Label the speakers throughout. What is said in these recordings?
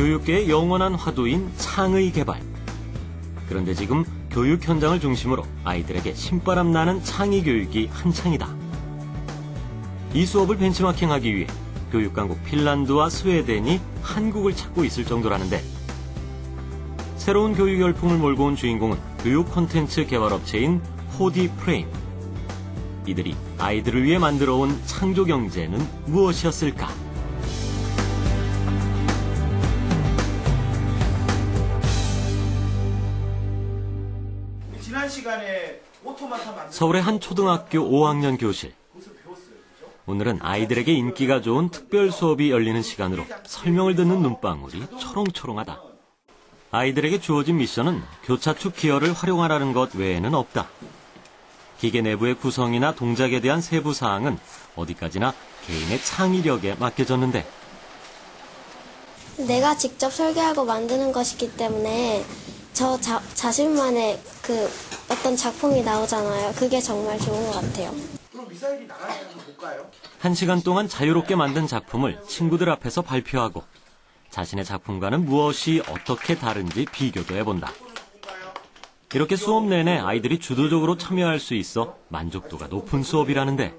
Speaker 1: 교육계의 영원한 화두인 창의 개발. 그런데 지금 교육 현장을 중심으로 아이들에게 신바람 나는 창의 교육이 한창이다. 이 수업을 벤치마킹하기 위해 교육 강국 핀란드와 스웨덴이 한국을 찾고 있을 정도라는데 새로운 교육 열풍을 몰고 온 주인공은 교육 콘텐츠 개발 업체인 포디 프레임. 이들이 아이들을 위해 만들어 온 창조 경제는 무엇이었을까? 서울의 한 초등학교 5학년 교실. 오늘은 아이들에게 인기가 좋은 특별 수업이 열리는 시간으로 설명을 듣는 눈방울이 초롱초롱하다. 아이들에게 주어진 미션은 교차축 기어를 활용하라는 것 외에는 없다. 기계 내부의 구성이나 동작에 대한 세부 사항은 어디까지나 개인의 창의력에 맡겨졌는데
Speaker 2: 내가 직접 설계하고 만드는 것이기 때문에 저 자, 자신만의 그 어떤 작품이 나오잖아요. 그게 정말 좋은 것 같아요.
Speaker 3: 그럼 미사일이 나가는 거 볼까요?
Speaker 1: 한 시간 동안 자유롭게 만든 작품을 친구들 앞에서 발표하고 자신의 작품과는 무엇이 어떻게 다른지 비교도 해본다. 이렇게 수업 내내 아이들이 주도적으로 참여할 수 있어 만족도가 높은 수업이라는데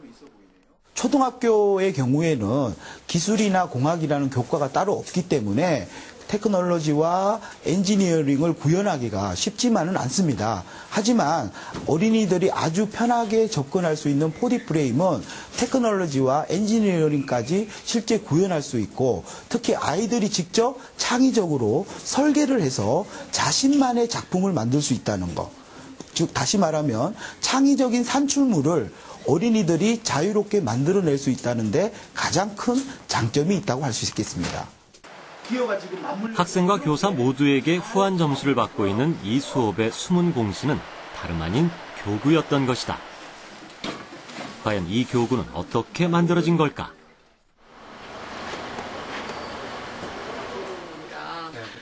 Speaker 4: 초등학교의 경우에는 기술이나 공학이라는 교과가 따로 없기 때문에 테크놀로지와 엔지니어링을 구현하기가 쉽지만은 않습니다. 하지만 어린이들이 아주 편하게 접근할 수 있는 4D 프레임은 테크놀로지와 엔지니어링까지 실제 구현할 수 있고 특히 아이들이 직접 창의적으로 설계를 해서 자신만의 작품을 만들 수 있다는 것. 즉 다시 말하면 창의적인 산출물을 어린이들이 자유롭게 만들어낼 수 있다는데 가장 큰 장점이 있다고 할 수 있겠습니다.
Speaker 1: 학생과 교사 모두에게 후한 점수를 받고 있는 이 수업의 숨은 공신은 다름 아닌 교구였던 것이다. 과연 이 교구는 어떻게 만들어진 걸까?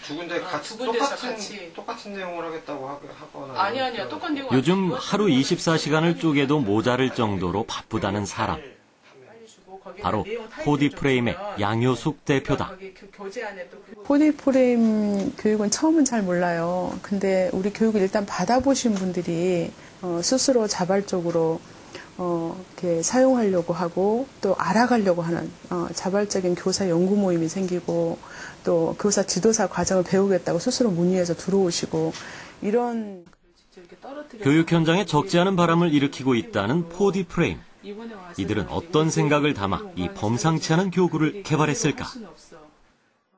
Speaker 5: 두 군데 같이
Speaker 6: 두 군데서
Speaker 5: 똑같은
Speaker 6: 같이.
Speaker 5: 똑같은 내용을 하겠다고 하, 하거나
Speaker 6: 아니 아니야 똑같은 내용
Speaker 1: 요즘 하루 24시간을 쪼개도 모자랄 정도로 바쁘다는 사람. 바로 4D 프레임의 양효숙 대표다.
Speaker 7: 포디 프레임 교육은 처음은 잘 몰라요. 근데 우리 교육을 일단 받아보신 분들이 어, 스스로 자발적으로 어, 이렇게 사용하려고 하고 또 알아가려고 하는 어, 자발적인 교사 연구 모임이 생기고 또 교사 지도사 과정을 배우겠다고 스스로 문의해서 들어오시고 이런
Speaker 1: 교육 현장에 적지 않은 바람을 일으키고 있다는 4D 프레임. 이들은 어떤 생각을 담아 이 범상치 않은 교구를 개발했을까?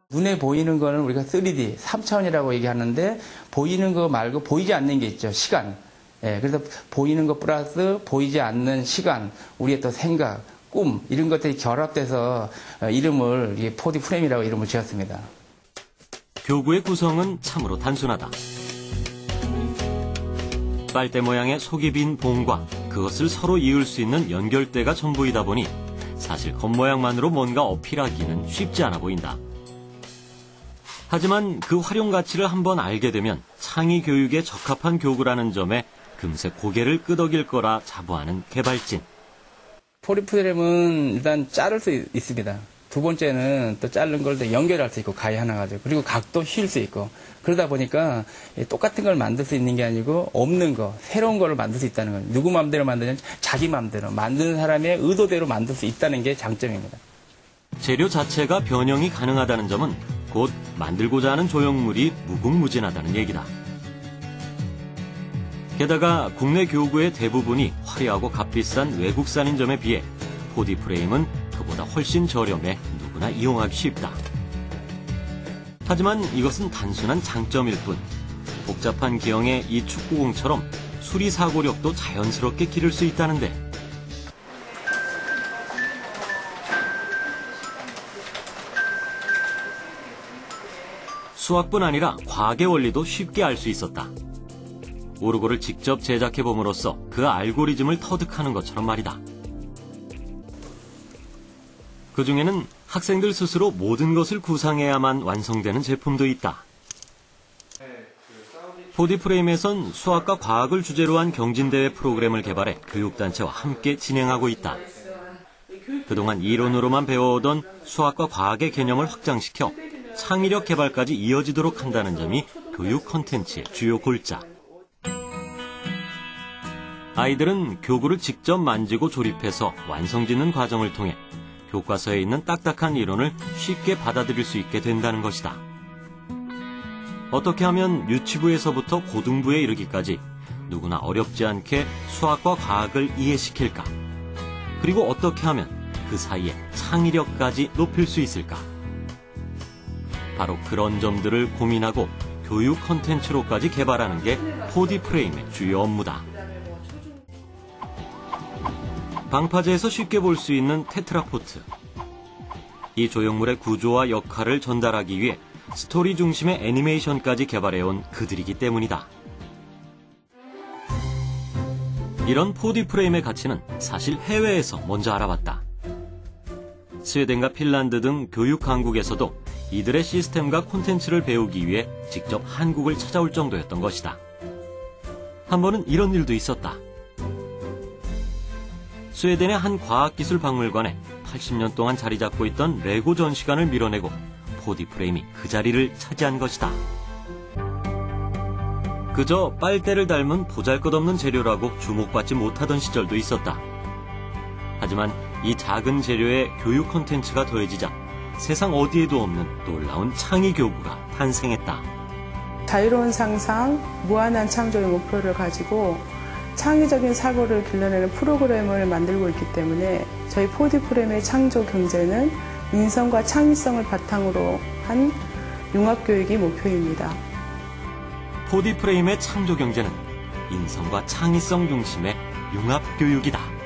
Speaker 8: 눈에 보이는 거는 우리가 3D, 3차원이라고 얘기하는데 보이는 거 말고 보이지 않는 게 있죠. 시간. 예, 그래서 보이는 것 플러스 보이지 않는 시간, 우리의 또 생각, 꿈 이런 것들이 결합돼서 어, 이름을 이 4D 프레임이라고 이름을 지었습니다.
Speaker 1: 교구의 구성은 참으로 단순하다. 빨대 모양의 속이 빈 봉과 그것을 서로 이을 수 있는 연결대가 전부이다 보니 사실 겉모양만으로 뭔가 어필하기는 쉽지 않아 보인다. 하지만 그 활용 가치를 한번 알게 되면 창의 교육에 적합한 교구라는 점에 금세 고개를 끄덕일 거라 자부하는 개발진.
Speaker 8: 포리프레임은 일단 자를 수 있- 있습니다. 두 번째는 또 자른 걸 또 연결할 수 있고 가위 하나 가지고 그리고 각도 쉴 수 있고 그러다 보니까 이 똑같은 걸 만들 수 있는 게 아니고 없는 거 새로운 거를 만들 수 있다는 거예요. 누구 마음대로 만드냐 자기 마음대로 만드는 사람의 의도대로 만들 수 있다는 게 장점입니다.
Speaker 1: 재료 자체가 변형이 가능하다는 점은 곧 만들고자 하는 조형물이 무궁무진하다는 얘기다. 게다가 국내 교구의 대부분이 화려하고 값비싼 외국산인 점에 비해 4D 프레임은 그보다 훨씬 저렴해 누구나 이용하기 쉽다. 하지만 이것은 단순한 장점일 뿐 복잡한 기형의 이 축구공처럼 수리 사고력도 자연스럽게 기를 수 있다는데 수학뿐 아니라 과학의 원리도 쉽게 알 수 있었다. 오르고를 직접 제작해 봄으로써 그 알고리즘을 터득하는 것처럼 말이다. 그 중에는 학생들 스스로 모든 것을 구상해야만 완성되는 제품도 있다. 4D 프레임에선 수학과 과학을 주제로 한 경진대회 프로그램을 개발해 교육단체와 함께 진행하고 있다. 그동안 이론으로만 배워오던 수학과 과학의 개념을 확장시켜 창의력 개발까지 이어지도록 한다는 점이 교육 콘텐츠의 주요 골자. 아이들은 교구를 직접 만지고 조립해서 완성 짓는 과정을 통해 교과서에 있는 딱딱한 이론을 쉽게 받아들일 수 있게 된다는 것이다. 어떻게 하면 유치부에서부터 고등부에 이르기까지 누구나 어렵지 않게 수학과 과학을 이해시킬까? 그리고 어떻게 하면 그 사이에 창의력까지 높일 수 있을까? 바로 그런 점들을 고민하고 교육 컨텐츠로까지 개발하는 게 4D 프레임의 주요 업무다. 방파제에서 쉽게 볼 수 있는 테트라포트. 이 조형물의 구조와 역할을 전달하기 위해 스토리 중심의 애니메이션까지 개발해온 그들이기 때문이다. 이런 4D 프레임의 가치는 사실 해외에서 먼저 알아봤다. 스웨덴과 핀란드 등 교육 강국에서도 이들의 시스템과 콘텐츠를 배우기 위해 직접 한국을 찾아올 정도였던 것이다. 한 번은 이런 일도 있었다. 스웨덴의 한 과학기술 박물관에 80년 동안 자리 잡고 있던 레고 전시관을 밀어내고 4D 프레임이 그 자리를 차지한 것이다. 그저 빨대를 닮은 보잘것없는 재료라고 주목받지 못하던 시절도 있었다. 하지만 이 작은 재료에 교육 콘텐츠가 더해지자 세상 어디에도 없는 놀라운 창의 교구가 탄생했다.
Speaker 7: 자유로운 상상, 무한한 창조의 목표를 가지고 창의적인 사고를 길러내는 프로그램을 만들고 있기 때문에 저희 4D 프레임의 창조 경제는 인성과 창의성을 바탕으로 한 융합교육이 목표입니다.
Speaker 1: 4D 프레임의 창조 경제는 인성과 창의성 중심의 융합 교육이다.